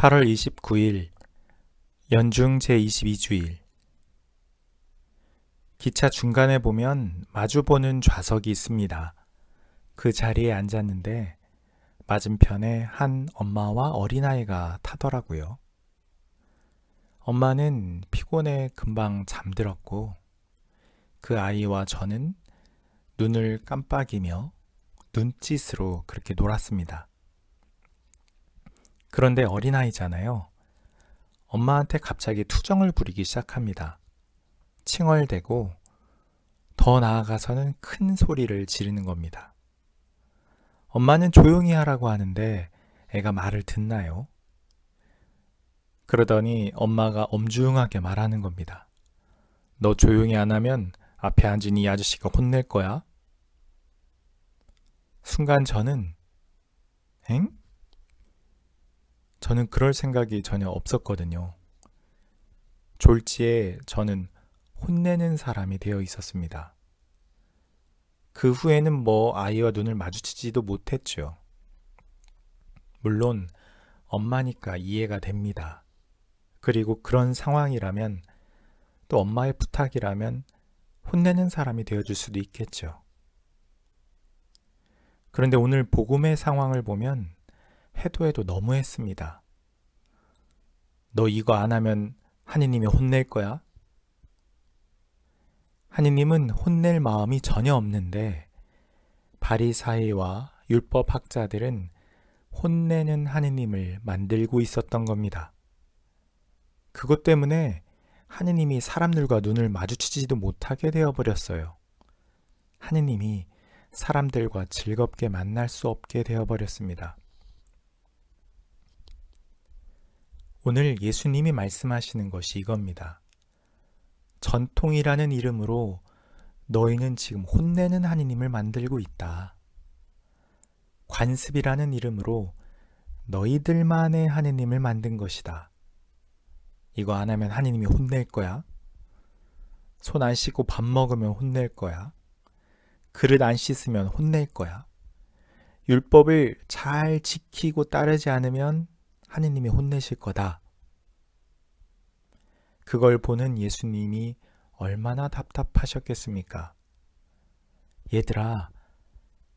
8월 29일 연중 제22주일 기차 중간에 보면 마주보는 좌석이 있습니다. 그 자리에 앉았는데 맞은편에 한 엄마와 어린아이가 타더라고요. 엄마는 피곤해 금방 잠들었고 그 아이와 저는 눈을 깜빡이며 눈짓으로 그렇게 놀았습니다. 그런데 어린아이잖아요. 엄마한테 갑자기 투정을 부리기 시작합니다. 칭얼대고 더 나아가서는 큰 소리를 지르는 겁니다. 엄마는 조용히 하라고 하는데 애가 말을 듣나요? 그러더니 엄마가 엄중하게 말하는 겁니다. 너 조용히 안 하면 앞에 앉은 이 아저씨가 혼낼 거야? 순간 저는 엥? 저는 그럴 생각이 전혀 없었거든요. 졸지에 저는 혼내는 사람이 되어 있었습니다. 그 후에는 뭐 아이와 눈을 마주치지도 못했죠. 물론 엄마니까 이해가 됩니다. 그리고 그런 상황이라면 또 엄마의 부탁이라면 혼내는 사람이 되어줄 수도 있겠죠. 그런데 오늘 복음의 상황을 보면 해도 해도 너무했습니다. 너 이거 안 하면 하느님이 혼낼 거야? 하느님은 혼낼 마음이 전혀 없는데 바리사이와 율법 학자들은 혼내는 하느님을 만들고 있었던 겁니다. 그것 때문에 하느님이 사람들과 눈을 마주치지도 못하게 되어 버렸어요. 하느님이 사람들과 즐겁게 만날 수 없게 되어 버렸습니다. 오늘 예수님이 말씀하시는 것이 이겁니다. 전통이라는 이름으로 너희는 지금 혼내는 하느님을 만들고 있다. 관습이라는 이름으로 너희들만의 하느님을 만든 것이다. 이거 안 하면 하느님이 혼낼 거야. 손 안 씻고 밥 먹으면 혼낼 거야. 그릇 안 씻으면 혼낼 거야. 율법을 잘 지키고 따르지 않으면 하느님이 혼내실 거다. 그걸 보는 예수님이 얼마나 답답하셨겠습니까? 얘들아,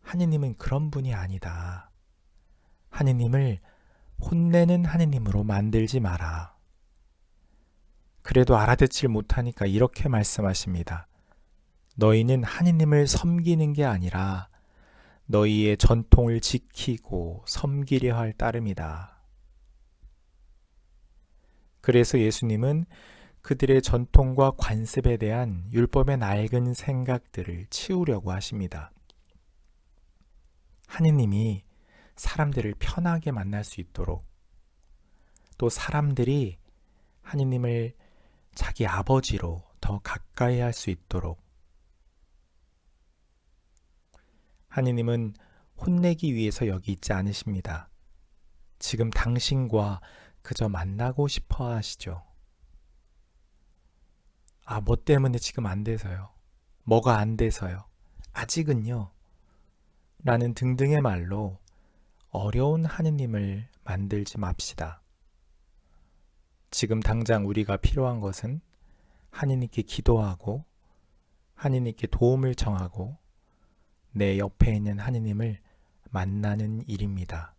하느님은 그런 분이 아니다. 하느님을 혼내는 하느님으로 만들지 마라. 그래도 알아듣질 못하니까 이렇게 말씀하십니다. 너희는 하느님을 섬기는 게 아니라 너희의 전통을 지키고 섬기려 할 따름이다. 그래서 예수님은 그들의 전통과 관습에 대한 율법의 낡은 생각들을 치우려고 하십니다. 하느님이 사람들을 편하게 만날 수 있도록 또 사람들이 하느님을 자기 아버지로 더 가까이 할 수 있도록 하느님은 혼내기 위해서 여기 있지 않으십니다. 지금 당신과 그저 만나고 싶어 하시죠. 아, 뭐 때문에 지금 안 돼서요. 뭐가 안 돼서요. 아직은요. 라는 등등의 말로 어려운 하느님을 만들지 맙시다. 지금 당장 우리가 필요한 것은 하느님께 기도하고 하느님께 도움을 청하고 내 옆에 있는 하느님을 만나는 일입니다.